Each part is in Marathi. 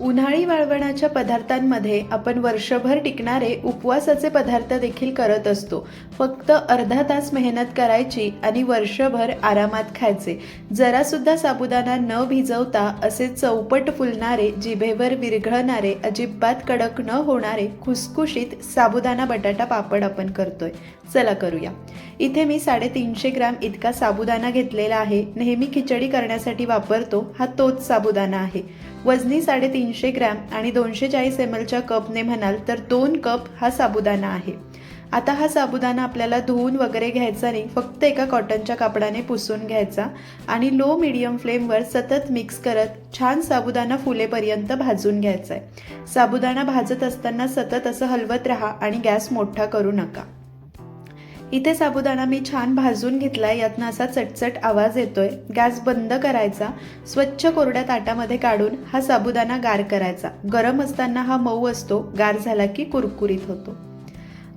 उन्हाळी वाळवणाच्या पदार्थांमध्ये आपण वर्षभर टिकणारे उपवासाचे पदार्थ देखील करत असतो. फक्त अर्धा तास मेहनत करायची आणि वर्षभर आरामात खायचे. जरासुद्धा साबुदाणा न भिजवता असे चौपट फुलणारे जिभेवर विरघळणारे अजिबात कडक न होणारे खुसखुशीत साबुदाणा बटाटा पापड आपण करतोय. चला करूया. इथे मी साडेतीनशे ग्राम इतका साबुदाणा घेतलेला आहे. नेहमी खिचडी करण्यासाठी वापरतो. हा तोच साबुदाणा आहे. वजनी साडेतीनशे ग्रॅम आणि दोनशे चाळीस एम एलच्या कपने म्हणाल तर दोन कप हा साबुदाणा आहे. आता हा साबुदाणा आपल्याला धुवून वगैरे घ्यायचा नाही फक्त एका कॉटनच्या कापडाने पुसून घ्यायचा आणि लो मिडियम फ्लेमवर सतत मिक्स करत छान साबुदाणा फुलेपर्यंत भाजून घ्यायचा आहे. साबुदाणा भाजत असताना सतत असं हलवत राहा आणि गॅस मोठा करू नका. इथे साबुदाणा मी छान भाजून घेतलाय यातनं असा चटचट आवाज येतोय. गॅस बंद करायचा स्वच्छ कोरड्या ताटामध्ये काढून हा साबुदाणा गार करायचा. गरम असताना हा मऊ असतो गार झाला की कुरकुरीत होतो.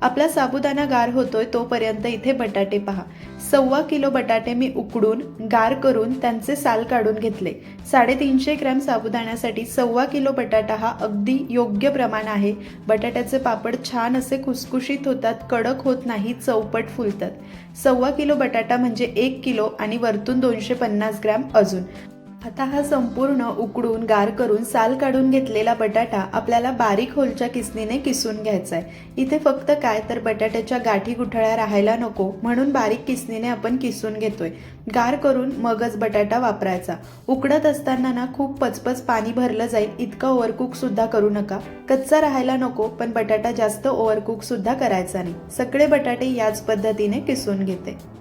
आपला साबुदाणा गार होतोय तोपर्यंत इथे बटाटे पहा. सव्वा किलो बटाटे मी उकडून गार करून त्यांचे साल काढून घेतले. साडेतीनशे ग्रॅम साबुदाण्यासाठी सव्वा किलो बटाटा हा अगदी योग्य प्रमाण आहे. बटाट्याचे पापड छान असे खुसखुशीत होतात कडक होत नाही चौपट फुलतात. सव्वा किलो बटाटा म्हणजे एक किलो आणि वरतून दोनशे पन्नास ग्रॅम अजून. आता हा संपूर्ण उकडून गार करून साल काढून घेतलेला बटाटा आपल्याला बारीक होलच्या किसनीने किसून घ्यायचा आहे इथे फक्त काय तर बटाट्याच्या गाठी गुठळ्या राहायला नको म्हणून बारीक किसनीने आपण किसून घेतोय. गार करून मगच बटाटा वापरायचा. उकडत असताना ना खूप पचपच पाणी भरलं जाईल इतकं ओव्हरकुक सुद्धा करू नका. कच्चा राहायला नको पण बटाटा जास्त ओव्हरकुक सुद्धा करायचा नाही. सगळे बटाटे याच पद्धतीने किसून घेते.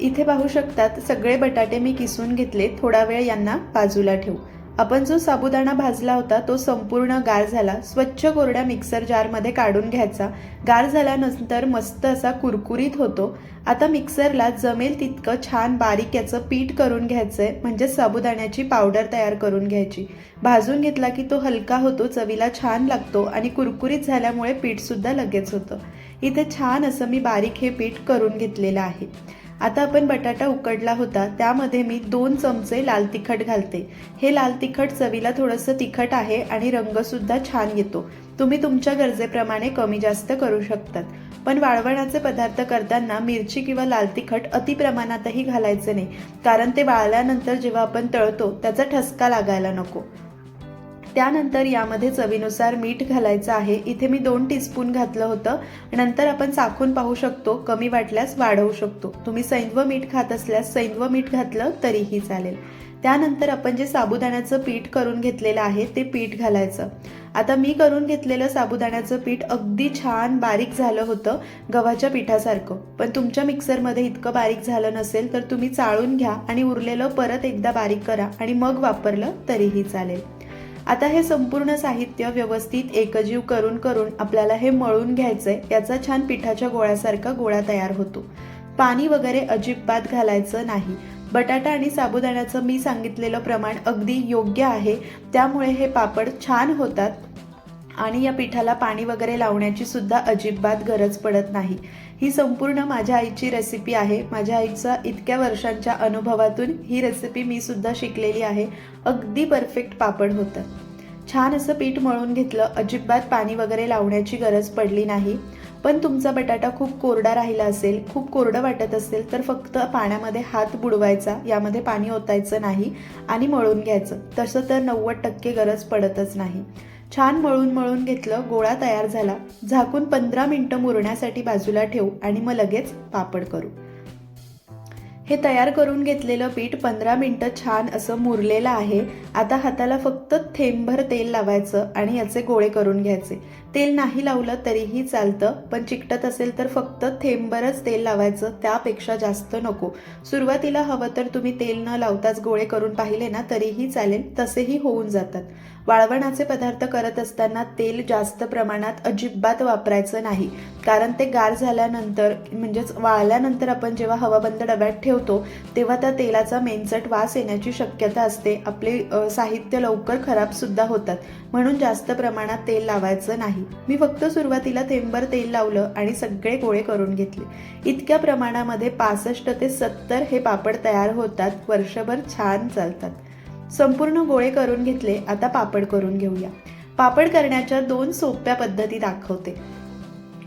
इथे पाहू शकतात सगळे बटाटे मी किसून घेतले थोडा वेळ यांना बाजूला ठेवू. आपण जो साबुदाणा भाजला होता तो संपूर्ण गार झाला. स्वच्छ कोरड्या मिक्सर जारमध्ये काढून घ्यायचा. गार झाल्यानंतर मस्त असा कुरकुरीत होतो. आता मिक्सरला जमेल तितकं छान बारीक याचं पीठ करून घ्यायचं आहे म्हणजे साबुदाण्याची पावडर तयार करून घ्यायची. भाजून घेतला की तो हलका होतो चवीला छान लागतो आणि कुरकुरीत झाल्यामुळे पीठसुद्धा लगेच होतं. इथे छान असं मी बारीक हे पीठ करून घेतलेलं आहे. आता आपण बटाटा उकडला होता त्यामध्ये मी दोन चमचे लाल तिखट घालते. हे लाल तिखट चवीला थोडंसं तिखट आहे आणि रंगसुद्धा छान येतो. तुम्ही तुमच्या गरजेप्रमाणे कमी जास्त करू शकतात. पण वाळवणाचे पदार्थ करताना मिरची किंवा लाल तिखट अति प्रमाणातही घालायचे नाही कारण ते वाळल्यानंतर जेव्हा आपण तळतो त्याचा ठसका लागायला नको. त्यानंतर यामध्ये चवीनुसार मीठ घालायचं आहे. इथे मी दोन टीस्पून घातलं होतं. नंतर आपण चाखून पाहू शकतो. कमी वाटल्यास वाढवू शकतो. तुम्ही सैंधव मीठ खात असल्यास सैंधव मीठ घातलं तरीही चालेल. त्यानंतर आपण जे साबुदाण्याचं पीठ करून घेतलेलं आहे ते पीठ घालायचं. आता मी करून घेतलेलं साबुदाण्याचं पीठ अगदी छान बारीक झालं होतं गव्हाच्या पिठासारखं. पण तुमच्या मिक्सरमध्ये इतकं बारीक झालं नसेल तर तुम्ही चाळून घ्या आणि उरलेलं परत एकदा बारीक करा आणि मग वापरलं तरीही चालेल. आता हे संपूर्ण साहित्य व्यवस्थित एकजीव करून करून आपल्याला हे मळून घ्यायचंय याचा छान पिठाच्या गोळ्यासारखा गोळा तयार होतो. पाणी वगैरे अजिबात घालायचं नाही. बटाटा आणि साबुदाण्याचं मी सांगितलेलं प्रमाण अगदी योग्य आहे त्यामुळे हे पापड छान होतात. आणि या पिठाला पाणी वगैरे लावण्याची सुद्धा अजिबात गरज पडत नाही. ही संपूर्ण माझ्या आईची रेसिपी आहे. माझ्या आईचा इतक्या वर्षांच्या अनुभवातून ही रेसिपी मी सुद्धा शिकलेली आहे. अगदी परफेक्ट पापड होतं. छान असं पीठ मळून घेतलं अजिबात पाणी वगैरे लावण्याची गरज पडली नाही. पण तुमचा बटाटा खूप कोरडा राहिला असेल खूप कोरडं वाटत असेल तर फक्त पाण्यामध्ये हात बुडवायचा यामध्ये पाणी ओतायचं नाही आणि मळून घ्यायचं. तसं तर नव्वद टक्के गरज पडतच नाही. छान मळून मळून घेतलं गोळा तयार झाला. झाकून पंधरा मिनटं मुरण्यासाठी बाजूला ठेवू आणि मग लगेच पापड करू. हे तयार करून घेतलेलं पीठ पंधरा मिनटं छान असं मुरलेलं आहे. आता हाताला फक्त थेंबभर तेल लावायचं आणि याचे गोळे करून घ्यायचे. तेल नाही लावलं तरीही चालतं पण चिकटत असेल तर फक्त थेंबभरच तेल लावायचं त्यापेक्षा जास्त नको. सुरुवातीला हवं तर तुम्ही तेल न लावताच गोळे करून पाहिले ना तरीही चालेल तसेही होऊन जातात. वाळवणाचे पदार्थ करत असताना तेल जास्त प्रमाणात अजिबात वापरायचं नाही. कारण ते गार झाल्यानंतर म्हणजेच वाळल्यानंतर आपण जेव्हा हवाबंद डब्यात ठेवतो तेव्हा त्या तेलाचा मेनचट वास येण्याची शक्यता असते. आपले साहित्य लवकर खराब सुद्धा होतात. म्हणून जास्त प्रमाणात तेल लावायचं नाही. मी फक्त सुरुवातीला थेंबर तेल लावलं आणि सगळे गोळे करून घेतले. इतक्या प्रमाणामध्ये पासष्ट ते सत्तर हे पापड तयार होतात. वर्षभर छान चालतात. संपूर्ण गोळे करून घेतले आता पापड करून घेऊया. पापड करण्याच्या दोन सोप्या पद्धती दाखवते.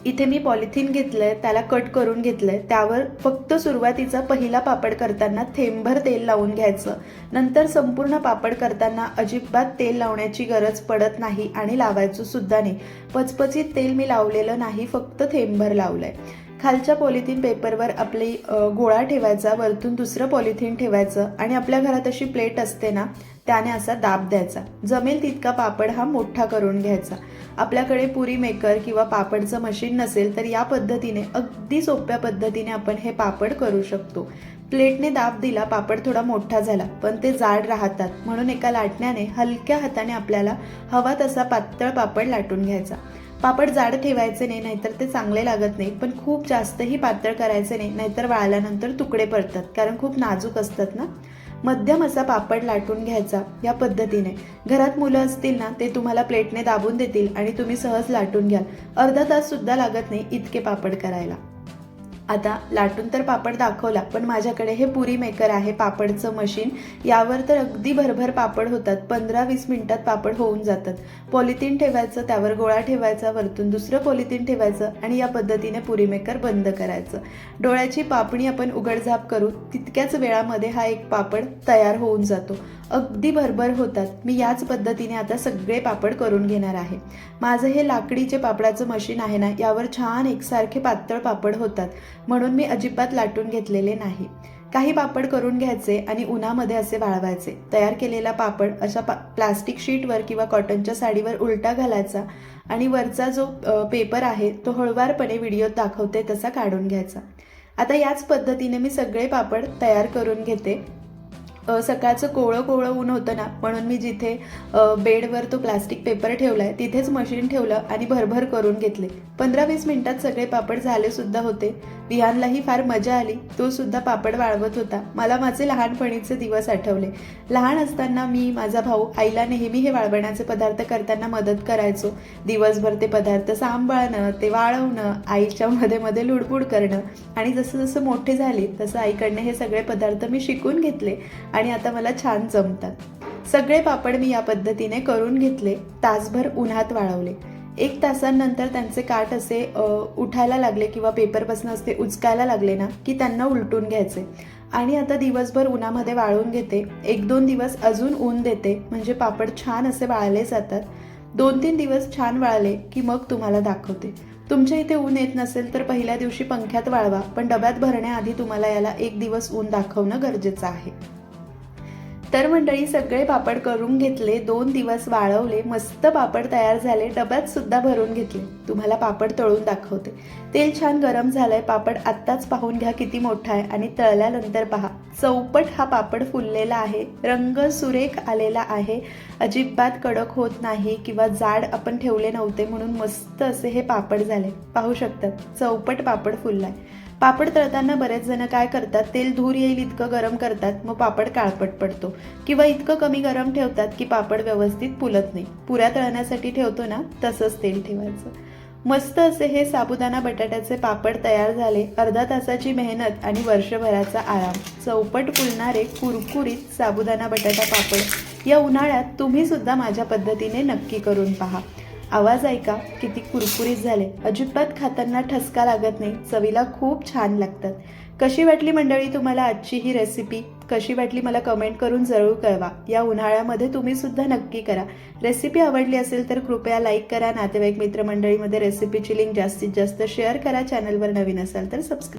इथे मी पॉलिथिन घेतलंय त्याला कट करून घेतलंय. त्यावर फक्त सुरुवातीचा पहिला पापड करताना थेंबभर तेल लावून घ्यायचं. नंतर संपूर्ण पापड करताना अजिबात तेल लावण्याची गरज पडत नाही आणि लावायचं सुद्धा नाही. पचपचीत तेल मी लावलेलं नाही फक्त थेंबभर लावलंय. खालच्या पॉलिथिन पेपरवर आपली गोळा ठेवायचा वरतून दुसरं पॉलिथिन ठेवायचं आणि आपल्या घरात अशी प्लेट असते ना त्याने असा दाब द्यायचा. जमेल तितका पापड हा मोठा करून घ्यायचा. आपल्याकडे पुरी मेकर किंवा पापडचं मशीन नसेल तर या पद्धतीने अगदी सोप्या पद्धतीने आपण हे पापड करू शकतो. प्लेटने दाब दिला पापड थोडा मोठा झाला पण ते जाड राहतात. म्हणून एका लाटण्याने हलक्या हाताने आपल्याला हवा तसा पातळ पापड लाटून घ्यायचा. पापड जाड ठेवायचे नाही नाहीतर ते चांगले लागत नाही पण खूप जास्तही पातळ करायचे नाही नाहीतर वाळल्यानंतर तुकडे पडतात कारण खूप नाजूक असतात ना. मध्यम असा पापड लाटून घ्यायचा या पद्धतीने. घरात मुलं असतील ना ते तुम्हाला प्लेटने दाबून देतील आणि तुम्ही सहज लाटून घ्याल. अर्धा तास सुद्धा लागत नाही इतके पापड करायला. आता लाटून तर पापड दाखवला पण माझ्याकडे हे पुरी मेकर आहे पापडचं मशीन यावर तर अगदी भरभर पापड होतात पंधरा वीस मिनिटात पापड होऊन जातात. पॉलिथिन ठेवायचं त्यावर गोळा ठेवायचा वरतून दुसरं पॉलिथिन ठेवायचं आणि या पद्धतीने पुरी मेकर बंद करायचं. डोळ्याची पापणी आपण उघडझाप करू तितक्याच वेळामध्ये हा एक पापड तयार होऊन जातो. अगदी भरभर होतात. मी याच पद्धतीने आता सगळे पापड करून घेणार आहे. माझं हे लाकडीचे पापडाचं मशीन आहे ना यावर छान एकसारखे पातळ पापड होतात. म्हणून मी अजिबात लाटून घेतलेले नाही. काही पापड करून घ्यायचे आणि उन्हामध्ये असे वाळवायचे. तयार केलेला पापड अशा पा प्लास्टिक शीटवर किंवा कॉटनच्या साडीवर उलटा घालायचा आणि वरचा जो पेपर आहे तो हळुवारपणे व्हिडिओत दाखवते तसा काढून घ्यायचा. आता याच पद्धतीने मी सगळे पापड तयार करून घेते. सकाळचं कोवळं कोवळं ऊन होतं ना म्हणून मी जिथे बेडवर तो प्लास्टिक पेपर ठेवलाय तिथेच मशीन ठेवलं आणि भरभर करून घेतले. पंधरा वीस मिनिटात सगळे पापड झाले सुद्धा होते. विहानलाही फार मजा आली. तो सुद्धा पापड वाळवत होता. मला माझे लहानपणीचे दिवस आठवले. लहान असताना मी माझा भाऊ आईला नेहमी हे वाळवण्याचे पदार्थ करताना मदत करायचो. दिवसभर ते पदार्थ सांभाळणं ते वाळवणं आईच्या मध्ये मध्ये लुडबुड करणं आणि जसं जसं मोठे झाले तसं आईकडनं हे सगळे पदार्थ मी शिकून घेतले आणि आता मला छान जमतात. सगळे पापड मी या पद्धतीने करून घेतले. तासभर उन्हात वाळवले. एक तासानंतर त्यांचे काठ असे उठायला लागले किंवा पेपरपासून असते उचकायला लागले ना की त्यांना उलटून घ्यायचे. आणि आता दिवसभर उन्हामध्ये वाळून घेते. एक दोन दिवस अजून ऊन देते म्हणजे पापड छान असे वाळले जातात. दोन तीन दिवस छान वाळले की मग तुम्हाला दाखवते. तुमच्या इथे ऊन येत नसेल तर पहिल्या दिवशी पंख्यात वाळवा पण डब्यात भरण्याआधी तुम्हाला याला एक दिवस ऊन दाखवणं गरजेचं आहे. तर मंडळी सगळे पापड करून घेतले दोन दिवस वाळवले मस्त पापड तयार झाले डब्यात सुद्धा भरून घेतले. तुम्हाला पापड तळून दाखवते. तेल छान गरम झालंय पापड आत्ताच पाहून घ्या किती मोठा आहे आणि तळल्यानंतर पहा. चौपट हा पापड फुललेला आहे रंग सुरेख आलेला आहे. अजिबात कडक होत नाही किंवा जाड आपण ठेवले नव्हते म्हणून मस्त असे हे पापड झाले. पाहू शकतात चौपट पापड फुललाय. पापड तळताना बरेच जण काय करतात तेल धूर येईल इतकं गरम करतात मग पापड काळपट पडतो. किंवा इतकं कमी गरम ठेवतात की पापड व्यवस्थित फुलत नाही. पुऱ्या तळण्यासाठी ठेवतो ना तसंच तेल ठेवायचं. मस्त असे हे साबुदाणा बटाट्याचे पापड तयार झाले अर्धा तासाची मेहनत आणि वर्षभराचा आराम. चौपट फुलणारे कुरकुरीत साबुदाणा बटाटा पापड या उन्हाळ्यात तुम्ही सुद्धा माझ्या पद्धतीने नक्की करून पहा. आवाज ऐका किती कुरकुरीत झाले. अजिबात खाताना ठसका लागत नाही. चवीला खूप छान लागतात. कशी वाटली मंडळी तुम्हाला आजची ही रेसिपी कशी वाटली मला कमेंट करून जरूर कळवा. या उन्हाळ्यामध्ये तुम्ही सुद्धा नक्की करा. रेसिपी आवडली असेल तर कृपया लाईक करा. नातेवाईक मित्रमंडळीमध्ये रेसिपीची लिंक जास्तीत जास्त शेअर करा. चॅनलवर नवीन असाल तर सबस्क्राईब